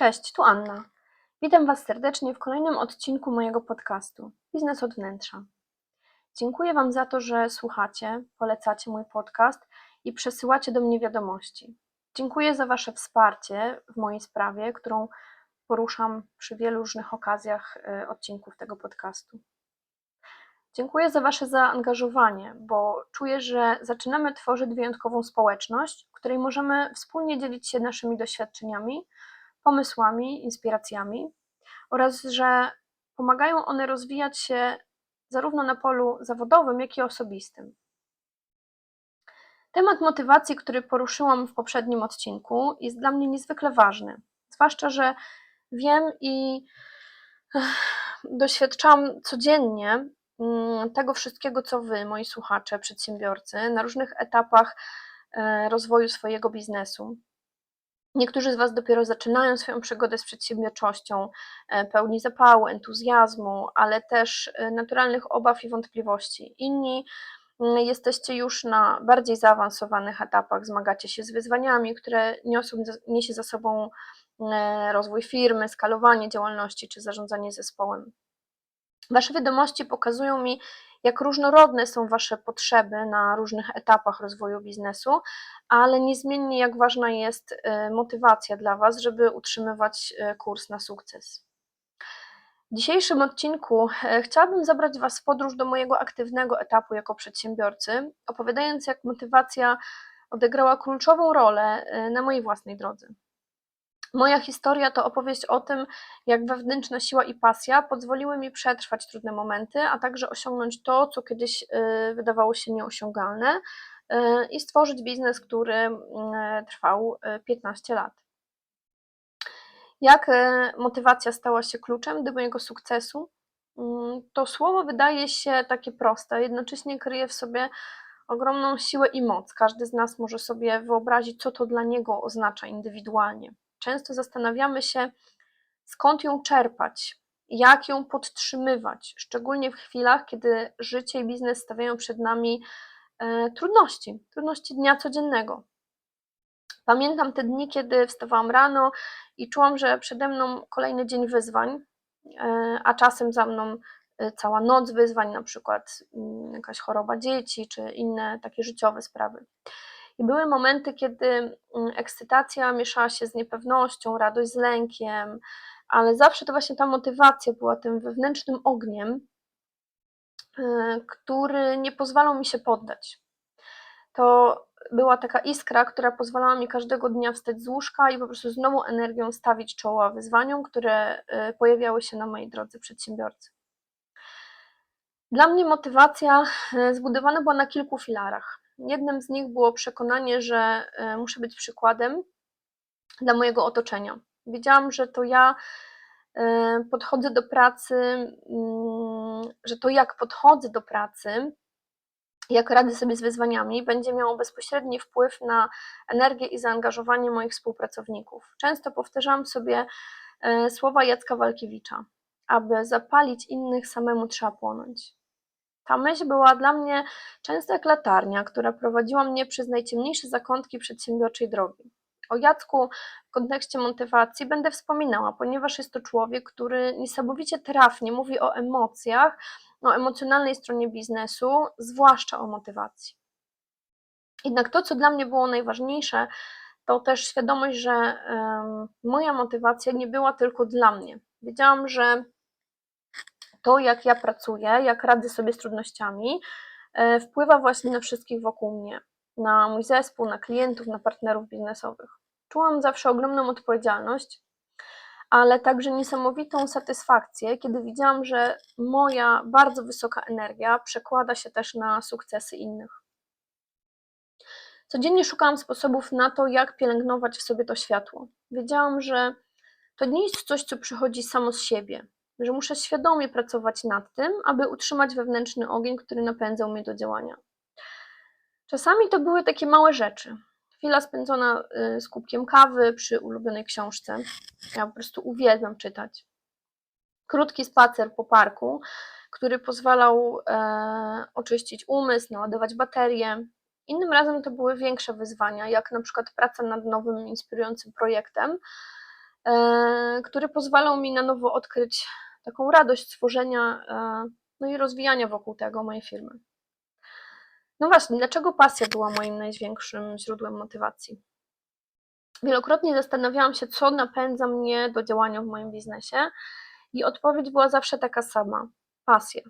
Cześć, tu Anna. Witam Was serdecznie w kolejnym odcinku mojego podcastu Biznes od wnętrza. Dziękuję Wam za to, że słuchacie, polecacie mój podcast i przesyłacie do mnie wiadomości. Dziękuję za Wasze wsparcie w mojej sprawie, którą poruszam przy wielu różnych okazjach y, odcinków tego podcastu. Dziękuję za Wasze zaangażowanie, bo czuję, że zaczynamy tworzyć wyjątkową społeczność, w której możemy wspólnie dzielić się naszymi doświadczeniami, pomysłami, inspiracjami oraz że pomagają one rozwijać się zarówno na polu zawodowym, jak i osobistym. Temat motywacji, który poruszyłam w poprzednim odcinku, jest dla mnie niezwykle ważny, zwłaszcza, że wiem i doświadczam codziennie mm, tego wszystkiego, co Wy, moi słuchacze, przedsiębiorcy, na różnych etapach e, rozwoju swojego biznesu. Niektórzy z Was dopiero zaczynają swoją przygodę z przedsiębiorczością, e, pełni zapału, entuzjazmu, ale też e, naturalnych obaw i wątpliwości. Inni mm, jesteście już na bardziej zaawansowanych etapach, zmagacie się z wyzwaniami, które niosą, niesie za sobą e, rozwój firmy, skalowanie działalności czy zarządzanie zespołem. Wasze wiadomości pokazują mi, jak różnorodne są Wasze potrzeby na różnych etapach rozwoju biznesu, ale niezmiennie jak ważna jest y, motywacja dla Was, żeby utrzymywać y, kurs na sukces. W dzisiejszym odcinku e, chciałabym zabrać Was w podróż do mojego aktywnego etapu jako przedsiębiorcy, opowiadając, jak motywacja odegrała kluczową rolę y, na mojej własnej drodze. Moja historia to opowieść o tym, jak wewnętrzna siła i pasja pozwoliły mi przetrwać trudne momenty, a także osiągnąć to, co kiedyś y, wydawało się nieosiągalne y, i stworzyć biznes, który y, trwał 15 lat. Jak motywacja stała się kluczem do mojego sukcesu? Mm, to słowo wydaje się takie proste, jednocześnie kryje w sobie ogromną siłę i moc. Każdy z nas może sobie wyobrazić, co to dla niego oznacza indywidualnie. Często zastanawiamy się, skąd ją czerpać, jak ją podtrzymywać, szczególnie w chwilach, kiedy życie i biznes stawiają przed nami e, trudności, trudności dnia codziennego. Pamiętam te dni, kiedy wstawałam rano i czułam, że przede mną kolejny dzień wyzwań, e, a czasem za mną e, cała noc wyzwań, na przykład mm, jakaś choroba dzieci czy inne takie życiowe sprawy. I były momenty, kiedy mm, ekscytacja mieszała się z niepewnością, radość z lękiem, ale zawsze to właśnie ta motywacja była tym wewnętrznym ogniem, y, który nie pozwalał mi się poddać. To była taka iskra, która pozwalała mi każdego dnia wstać z łóżka i po prostu z nową energią stawić czoła wyzwaniom, które y, pojawiały się na mojej drodze przedsiębiorcy. Dla mnie motywacja y, zbudowana była na kilku filarach. Jednym z nich było przekonanie, że e, muszę być przykładem dla mojego otoczenia. Wiedziałam, że to ja e, podchodzę do pracy, mm, że to jak podchodzę do pracy, jak radzę sobie z wyzwaniami, będzie miało bezpośredni wpływ na energię i zaangażowanie moich współpracowników. Często powtarzałam sobie e, słowa Jacka Walkiewicza: aby zapalić innych, samemu trzeba płonąć. Ta myśl była dla mnie często jak latarnia, która prowadziła mnie przez najciemniejsze zakątki przedsiębiorczej drogi. O Jacku w kontekście motywacji będę wspominała, ponieważ jest to człowiek, który niesamowicie trafnie mówi o emocjach, o emocjonalnej stronie biznesu, zwłaszcza o motywacji. Jednak to, co dla mnie było najważniejsze, to też świadomość, że um, moja motywacja nie była tylko dla mnie. Wiedziałam, że to, jak ja pracuję, jak radzę sobie z trudnościami, e, wpływa właśnie na wszystkich wokół mnie, na mój zespół, na klientów, na partnerów biznesowych. Czułam zawsze ogromną odpowiedzialność, ale także niesamowitą satysfakcję, kiedy widziałam, że moja bardzo wysoka energia przekłada się też na sukcesy innych. Codziennie szukałam sposobów na to, jak pielęgnować w sobie to światło. Wiedziałam, że to nie jest coś, co przychodzi samo z siebie, że muszę świadomie pracować nad tym, aby utrzymać wewnętrzny ogień, który napędzał mnie do działania. Czasami to były takie małe rzeczy. Chwila spędzona y, z kubkiem kawy przy ulubionej książce. Ja po prostu uwielbiam czytać. Krótki spacer po parku, który pozwalał e, oczyścić umysł, naładować baterie. Innym razem to były większe wyzwania, jak na przykład praca nad nowym, inspirującym projektem, e, który pozwalał mi na nowo odkryć taką radość tworzenia, e, no i rozwijania wokół tego mojej firmy. No właśnie, dlaczego pasja była moim największym źródłem motywacji? Wielokrotnie zastanawiałam się, co napędza mnie do działania w moim biznesie, i odpowiedź była zawsze taka sama: pasja.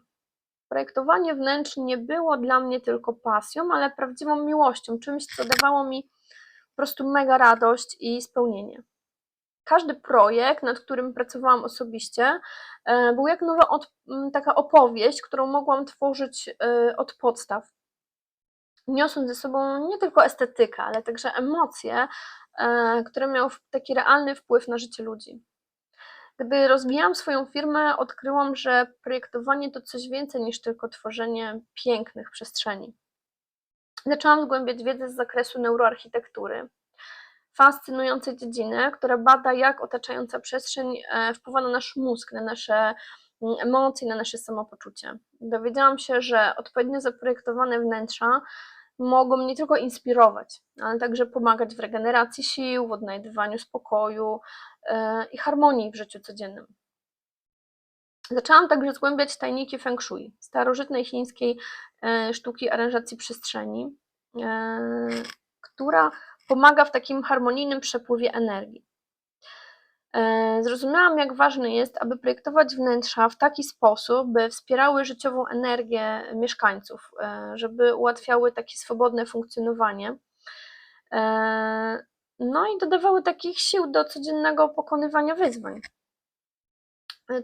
Projektowanie wnętrz nie było dla mnie tylko pasją, ale prawdziwą miłością, czymś, co dawało mi po prostu mega radość i spełnienie. Każdy projekt, nad którym pracowałam osobiście, e, był jak nowa od, taka opowieść, którą mogłam tworzyć e, od podstaw, niosąc ze sobą nie tylko estetykę, ale także emocje, e, które miały taki realny wpływ na życie ludzi. Gdy rozwijałam swoją firmę, odkryłam, że projektowanie to coś więcej niż tylko tworzenie pięknych przestrzeni. Zaczęłam zgłębiać wiedzę z zakresu neuroarchitektury, fascynującej dziedziny, która bada, jak otaczająca przestrzeń e, wpływa na nasz mózg, na nasze mm, emocje, na nasze samopoczucie. Dowiedziałam się, że odpowiednio zaprojektowane wnętrza mogą nie tylko inspirować, ale także pomagać w regeneracji sił, w odnajdywaniu spokoju e, i harmonii w życiu codziennym. Zaczęłam także zgłębiać tajniki Feng Shui, starożytnej chińskiej e, sztuki aranżacji przestrzeni, która pomaga w takim harmonijnym przepływie energii. E, zrozumiałam, jak ważne jest, aby projektować wnętrza w taki sposób, by wspierały życiową energię mieszkańców, e, żeby ułatwiały takie swobodne funkcjonowanie. E, no i dodawały takich sił do codziennego pokonywania wyzwań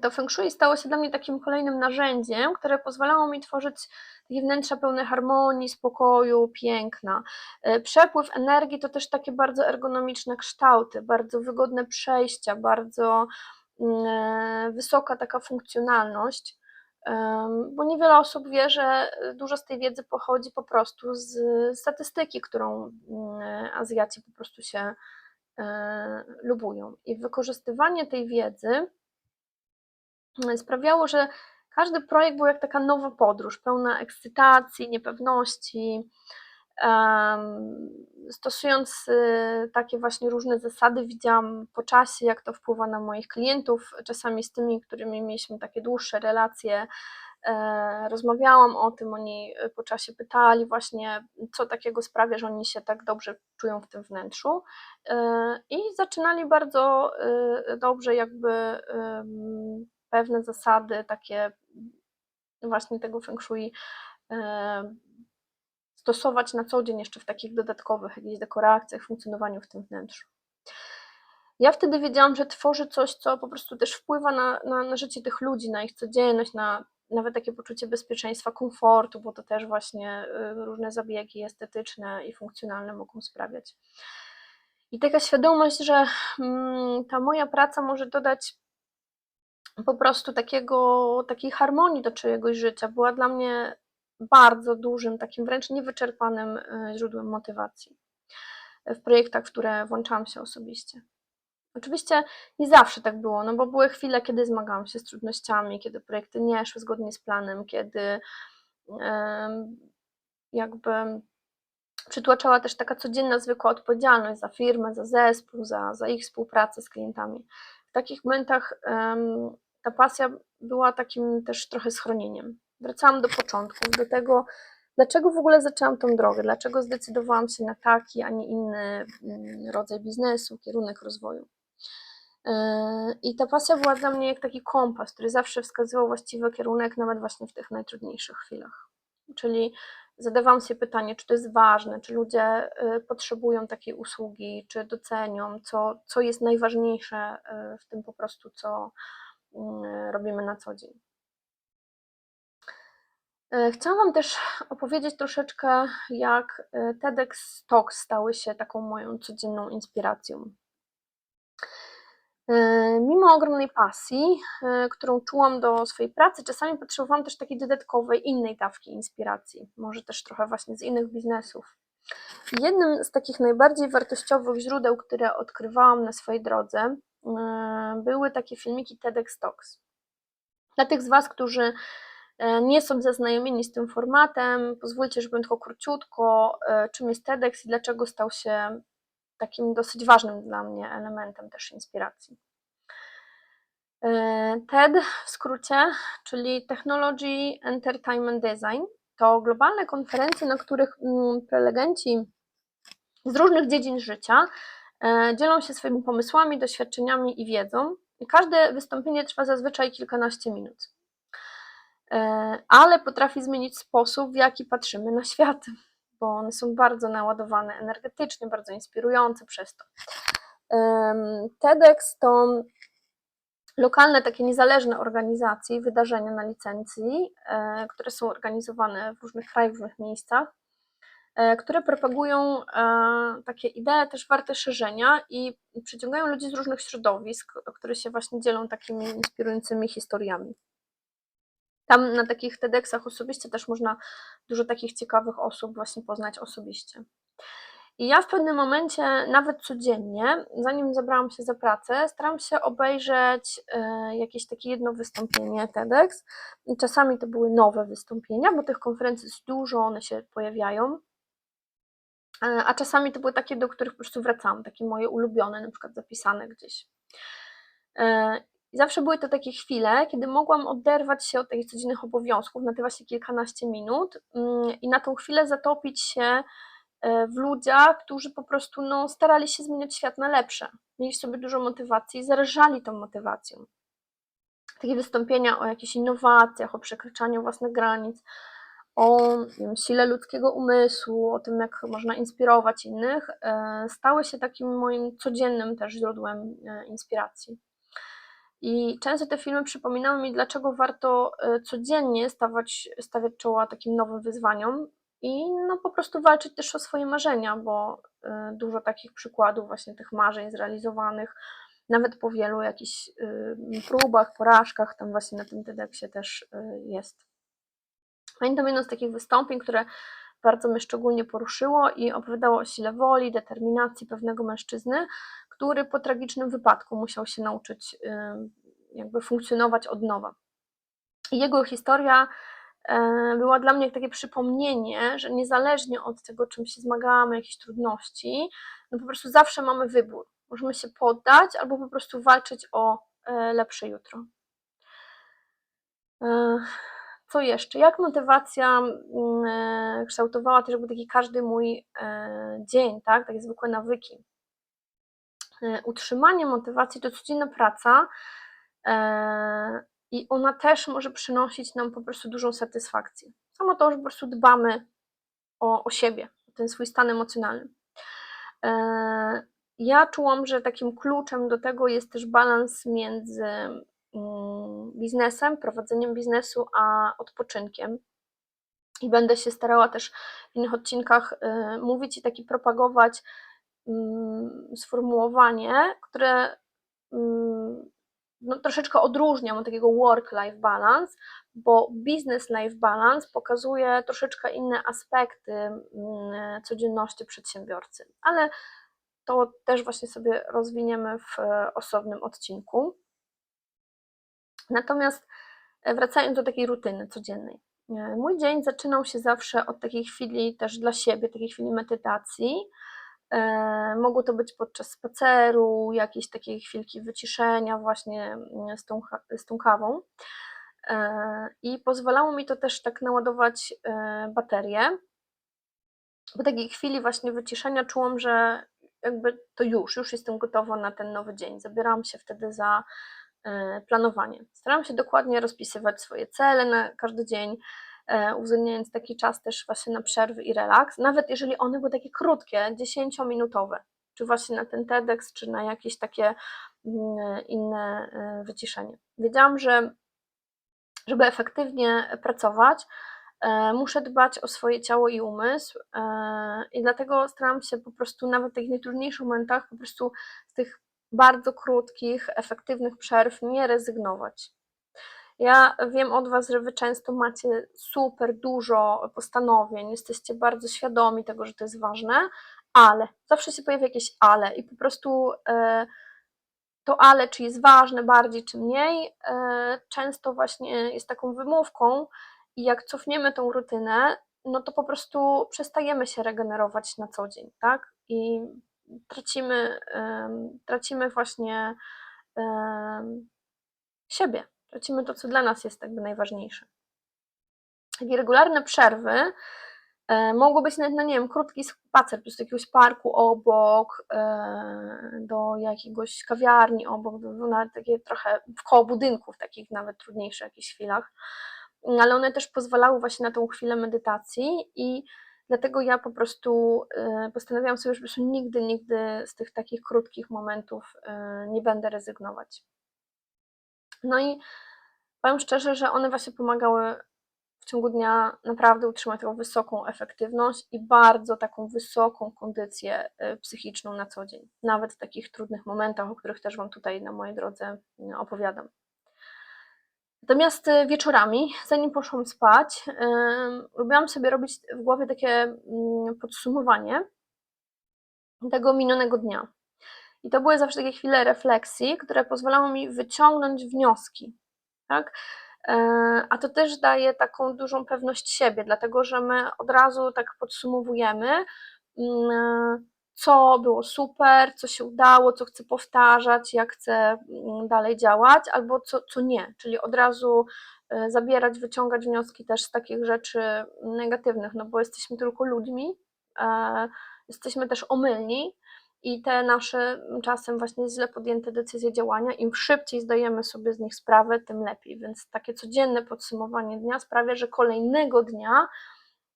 to Feng Shui stało się dla mnie takim kolejnym narzędziem, które pozwalało mi tworzyć takie wnętrza pełne harmonii, spokoju, piękna. E, przepływ energii to też takie bardzo ergonomiczne kształty, bardzo wygodne przejścia, bardzo mm, e, wysoka taka funkcjonalność, bo niewiele osób wie, że dużo z tej wiedzy pochodzi po prostu z statystyki, którą mm, Azjaci po prostu się e, lubują. I wykorzystywanie tej wiedzy sprawiało, że każdy projekt był jak taka nowa podróż, pełna ekscytacji, niepewności. Stosując y, takie właśnie różne zasady, widziałam po czasie, jak to wpływa na moich klientów. Czasami z tymi, którymi mieliśmy takie dłuższe relacje, e, rozmawiałam o tym, oni po czasie pytali właśnie, co takiego sprawia, że oni się tak dobrze czują w tym wnętrzu. E, I zaczynali bardzo dobrze jakby pewne zasady takie właśnie tego feng shui e, stosować na co dzień jeszcze w takich dodatkowych jakichś dekoracjach, funkcjonowaniu w tym wnętrzu. Ja wtedy wiedziałam, że tworzę coś, co po prostu też wpływa na, na, na życie tych ludzi, na ich codzienność, na nawet takie poczucie bezpieczeństwa, komfortu, bo to też właśnie y, różne zabiegi estetyczne i funkcjonalne mogą sprawiać. I taka świadomość, że mm, ta moja praca może dodać po prostu takiego, takiej harmonii do czyjegoś życia była dla mnie bardzo dużym, takim wręcz niewyczerpanym e, źródłem motywacji w projektach, w które włączałam się osobiście. Oczywiście nie zawsze tak było, no bo były chwile, kiedy zmagałam się z trudnościami, kiedy projekty nie szły zgodnie z planem, kiedy jakby przytłaczała też taka codzienna, zwykła odpowiedzialność za firmę, za zespół, za, za ich współpracę z klientami. W takich momentach ta pasja była takim też trochę schronieniem. Wracałam do początków, do tego, dlaczego w ogóle zaczęłam tą drogę, dlaczego zdecydowałam się na taki, a nie inny mm, rodzaj biznesu, kierunek rozwoju. Yy, I ta pasja była dla mnie jak taki kompas, który zawsze wskazywał właściwy kierunek, nawet właśnie w tych najtrudniejszych chwilach. Czyli zadawałam sobie pytanie, czy to jest ważne, czy ludzie y, potrzebują takiej usługi, czy docenią, co, co jest najważniejsze y, w tym po prostu, co, robimy na co dzień. E, chciałam Wam też opowiedzieć troszeczkę, jak e, TEDx Talks stały się taką moją codzienną inspiracją. Mimo ogromnej pasji, którą czułam do swojej pracy, czasami potrzebowałam też takiej dodatkowej, innej dawki inspiracji, może też trochę właśnie z innych biznesów. Jednym z takich najbardziej wartościowych źródeł, które odkrywałam na swojej drodze, były takie filmiki TEDx Talks. Dla tych z Was, którzy e, nie są zaznajomieni z tym formatem, pozwólcie, że powiem tylko króciutko, e, czym jest TEDx i dlaczego stał się takim dosyć ważnym dla mnie elementem też inspiracji. E, TED w skrócie, czyli Technology Entertainment Design, to globalne konferencje, na których mm, prelegenci z różnych dziedzin życia e, dzielą się swoimi pomysłami, doświadczeniami i wiedzą. Każde wystąpienie trwa zazwyczaj kilkanaście minut, e, ale potrafi zmienić sposób, w jaki patrzymy na świat, bo one są bardzo naładowane energetycznie, bardzo inspirujące przez to. TEDx to lokalne, takie niezależne organizacje, wydarzenia na licencji, e, które są organizowane w różnych krajach, w różnych miejscach, e, które propagują e, takie idee też warte szerzenia i przyciągają ludzi z różnych środowisk, które się właśnie dzielą takimi inspirującymi historiami. Tam na takich TEDxach osobiście też można dużo takich ciekawych osób właśnie poznać osobiście. I ja w pewnym momencie, nawet codziennie, zanim zabrałam się za pracę, staram się obejrzeć e, jakieś takie jedno wystąpienie TEDx. Czasami to były nowe wystąpienia, bo tych konferencji jest dużo, one się pojawiają. E, a czasami to były takie, do których po prostu wracałam, takie moje ulubione, na przykład zapisane gdzieś. E, I zawsze były to takie chwile, kiedy mogłam oderwać się od takich codziennych obowiązków na te właśnie kilkanaście minut mm, i na tą chwilę zatopić się E, w ludziach, którzy po prostu no, starali się zmieniać świat na lepsze. Mieli w sobie dużo motywacji i zarażali tą motywacją. Takie wystąpienia o jakichś innowacjach, o przekraczaniu własnych granic, o wiem, sile ludzkiego umysłu, o tym, jak można inspirować innych, e, stały się takim moim codziennym też źródłem e, inspiracji. I często te filmy przypominały mi, dlaczego warto codziennie stawać, stawiać czoła takim nowym wyzwaniom, i no po prostu walczyć też o swoje marzenia, bo dużo takich przykładów właśnie tych marzeń zrealizowanych, nawet po wielu jakichś próbach, porażkach, tam właśnie na tym TEDxie też jest. Pamiętam jedno z takich wystąpień, które bardzo mnie szczególnie poruszyło i opowiadało o sile woli, determinacji pewnego mężczyzny, który po tragicznym wypadku musiał się nauczyć jakby funkcjonować od nowa. I jego historia E, była dla mnie takie przypomnienie, że niezależnie od tego, czym się zmagamy, jakichś trudności, no po prostu zawsze mamy wybór. Możemy się poddać albo po prostu walczyć o e, lepsze jutro. E, co jeszcze? Jak motywacja mm, kształtowała też jakby taki każdy mój dzień, tak? Takie zwykłe nawyki. Utrzymanie motywacji to codzienna praca, i ona też może przynosić nam po prostu dużą satysfakcję. Samo to, że po prostu dbamy o, o siebie, o ten swój stan emocjonalny. E, ja czułam, że takim kluczem do tego jest też balans między biznesem, prowadzeniem biznesu, a odpoczynkiem. I będę się starała też w innych odcinkach y, mówić i taki propagować mm, sformułowanie, które mm, no, troszeczkę odróżniam od takiego work-life balance, bo business-life balance pokazuje troszeczkę inne aspekty mm, codzienności przedsiębiorcy, ale to też właśnie sobie rozwiniemy w e, osobnym odcinku. Natomiast e, wracając do takiej rutyny codziennej. E, mój dzień zaczynał się zawsze od takiej chwili też dla siebie, takiej chwili medytacji, E, mogło to być podczas spaceru, jakieś takie chwilki wyciszenia właśnie mm, z tą, z tą kawą. I pozwalało mi to też tak naładować baterię. Po takiej chwili właśnie wyciszenia czułam, że jakby to już, już jestem gotowa na ten nowy dzień. Zabierałam się wtedy za planowanie. Staram się dokładnie rozpisywać swoje cele na każdy dzień, E, uwzględniając taki czas też właśnie na przerwy i relaks, nawet jeżeli one były takie krótkie, 10-minutowe, czy właśnie na ten TEDx, czy na jakieś takie mm, inne e, wyciszenie. Wiedziałam, że żeby efektywnie pracować, e, muszę dbać o swoje ciało i umysł i dlatego staram się po prostu nawet w tych najtrudniejszych momentach po prostu z tych bardzo krótkich, efektywnych przerw nie rezygnować. Ja wiem od Was, że Wy często macie super dużo postanowień, jesteście bardzo świadomi tego, że to jest ważne, ale zawsze się pojawia jakieś ale i po prostu e, to ale, czy jest ważne bardziej, czy mniej, e, często właśnie jest taką wymówką i jak cofniemy tą rutynę, no to po prostu przestajemy się regenerować na co dzień, tak? I tracimy, tracimy właśnie siebie. Tracimy to, co dla nas jest jakby najważniejsze. Takie regularne przerwy e, mogło być nawet, no nie wiem, krótki spacer, po prostu do jakiegoś parku obok, e, do jakiegoś kawiarni obok, nawet takie trochę koło budynków, takich nawet trudniejszych jakichś chwilach, ale one też pozwalały właśnie na tą chwilę medytacji i dlatego ja po prostu e, postanowiłam sobie, że nigdy, nigdy z tych takich krótkich momentów e, nie będę rezygnować. No i powiem szczerze, że one właśnie pomagały w ciągu dnia naprawdę utrzymać taką wysoką efektywność i bardzo taką wysoką kondycję y, psychiczną na co dzień, nawet w takich trudnych momentach, o których też Wam tutaj na mojej drodze y, opowiadam. Natomiast y, wieczorami, zanim poszłam spać, lubiłam sobie robić w głowie takie mm, podsumowanie tego minionego dnia. I to były zawsze takie chwile refleksji, które pozwalały mi wyciągnąć wnioski. Tak? E, a to też daje taką dużą pewność siebie, dlatego że my od razu tak podsumowujemy, mm, co było super, co się udało, co chcę powtarzać, jak chcę mm, dalej działać, albo co, co nie, czyli od razu e, zabierać, wyciągać wnioski też z takich rzeczy negatywnych, no bo jesteśmy tylko ludźmi, e, jesteśmy też omylni, i te nasze czasem właśnie źle podjęte decyzje działania, im szybciej zdajemy sobie z nich sprawę, tym lepiej. Więc takie codzienne podsumowanie dnia sprawia, że kolejnego dnia,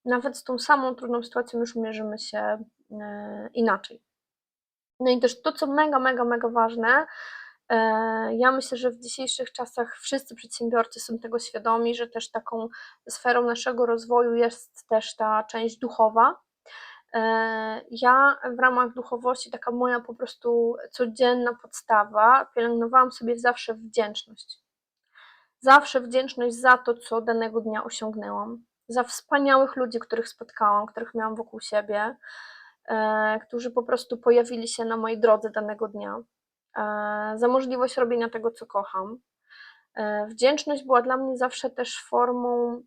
nawet z tą samą trudną sytuacją, już mierzymy się inaczej. No i też to, co mega, mega, mega ważne, e, ja myślę, że w dzisiejszych czasach wszyscy przedsiębiorcy są tego świadomi, że też taką sferą naszego rozwoju jest też ta część duchowa, E, ja w ramach duchowości, taka moja po prostu codzienna podstawa, pielęgnowałam sobie zawsze wdzięczność. Zawsze wdzięczność za to, co danego dnia osiągnęłam, za wspaniałych ludzi, których spotkałam, których miałam wokół siebie, e, którzy po prostu pojawili się na mojej drodze danego dnia, e, za możliwość robienia tego, co kocham. Wdzięczność była dla mnie zawsze też formą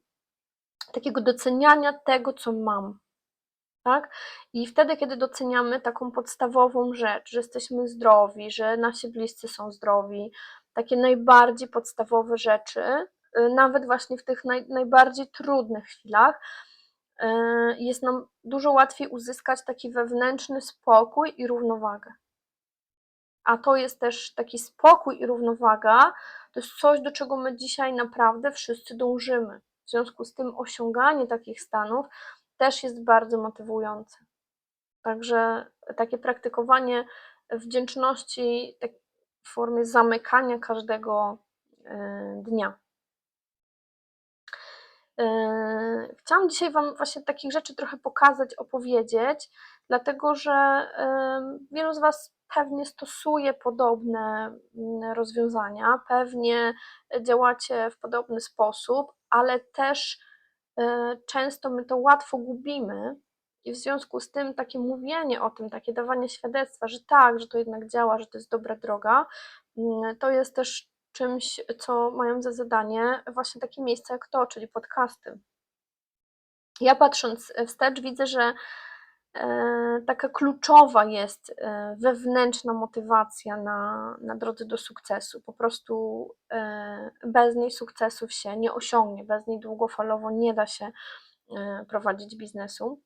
takiego doceniania tego, co mam, tak? I wtedy, kiedy doceniamy taką podstawową rzecz, że jesteśmy zdrowi, że nasi bliscy są zdrowi, takie najbardziej podstawowe rzeczy, nawet właśnie w tych naj, najbardziej trudnych chwilach, jest nam dużo łatwiej uzyskać taki wewnętrzny spokój i równowagę. A to jest też taki spokój i równowaga, to jest coś, do czego my dzisiaj naprawdę wszyscy dążymy. W związku z tym osiąganie takich stanów też jest bardzo motywujące. Także takie praktykowanie wdzięczności tak w formie zamykania każdego e, dnia. E, chciałam dzisiaj Wam właśnie takich rzeczy trochę pokazać, opowiedzieć, dlatego że e, wielu z Was pewnie stosuje podobne mm, rozwiązania, pewnie działacie w podobny sposób, ale też E, często my to łatwo gubimy i w związku z tym takie mówienie o tym, takie dawanie świadectwa, że tak, że to jednak działa, że to jest dobra droga, mm, to jest też czymś, co mają za zadanie właśnie takie miejsca jak to, czyli podcasty. Ja patrząc wstecz widzę, że E, taka kluczowa jest e, wewnętrzna motywacja na, na drodze do sukcesu. Po prostu e, bez niej sukcesów się nie osiągnie, bez niej długofalowo nie da się prowadzić biznesu.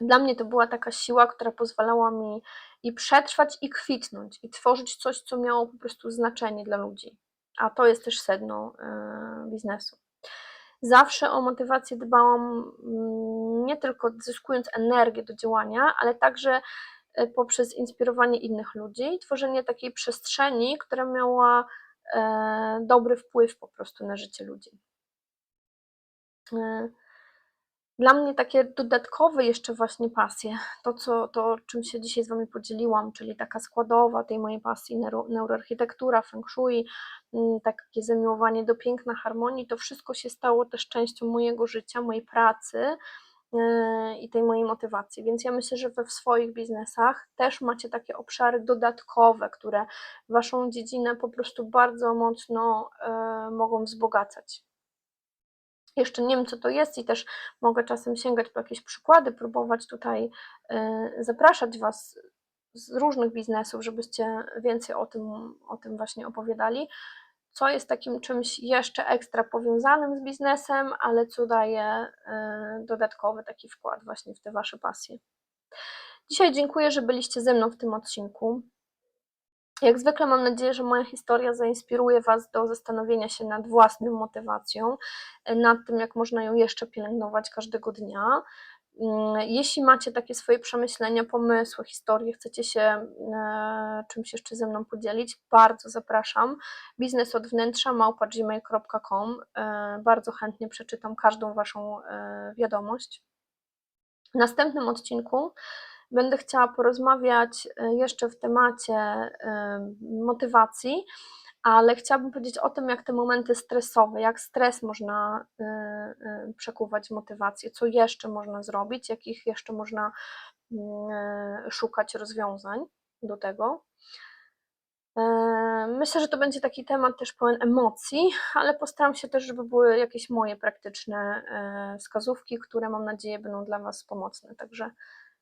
Dla mnie to była taka siła, która pozwalała mi i przetrwać, i kwitnąć, i tworzyć coś, co miało po prostu znaczenie dla ludzi. A to jest też sedno biznesu. Zawsze o motywację dbałam mm, nie tylko zyskując energię do działania, ale także e, poprzez inspirowanie innych ludzi, tworzenie takiej przestrzeni, która miała e, dobry wpływ po prostu na życie ludzi. Dla mnie takie dodatkowe jeszcze właśnie pasje, to, co, to czym się dzisiaj z Wami podzieliłam, czyli taka składowa tej mojej pasji, neuro, neuroarchitektura, feng shui, mm, takie zamiłowanie do piękna, harmonii, to wszystko się stało też częścią mojego życia, mojej pracy yy, i tej mojej motywacji. Więc ja myślę, że we swoich biznesach też macie takie obszary dodatkowe, które Waszą dziedzinę po prostu bardzo mocno yy, mogą wzbogacać. Jeszcze nie wiem, co to jest i też mogę czasem sięgać po jakieś przykłady, próbować tutaj y, zapraszać Was z różnych biznesów, żebyście więcej o tym, o tym właśnie opowiadali. Co jest takim czymś jeszcze ekstra powiązanym z biznesem, ale co daje y, dodatkowy taki wkład właśnie w te wasze pasje. Dzisiaj dziękuję, że byliście ze mną w tym odcinku. Jak zwykle mam nadzieję, że moja historia zainspiruje Was do zastanowienia się nad własną motywacją, y, nad tym, jak można ją jeszcze pielęgnować każdego dnia. Mm, Jeśli macie takie swoje przemyślenia, pomysły, historie, chcecie się e, czymś jeszcze ze mną podzielić, bardzo zapraszam. Biznes od wnętrza małpa.gmail.com. E, Bardzo chętnie przeczytam każdą Waszą e, wiadomość. W następnym odcinku będę chciała porozmawiać e, jeszcze w temacie e, motywacji, ale chciałabym powiedzieć o tym, jak te momenty stresowe, jak stres można y, przekuwać motywację, co jeszcze można zrobić, jakich jeszcze można y, szukać rozwiązań do tego. E, Myślę, że to będzie taki temat też pełen emocji, ale postaram się też, żeby były jakieś moje praktyczne e, wskazówki, które mam nadzieję będą dla Was pomocne. Także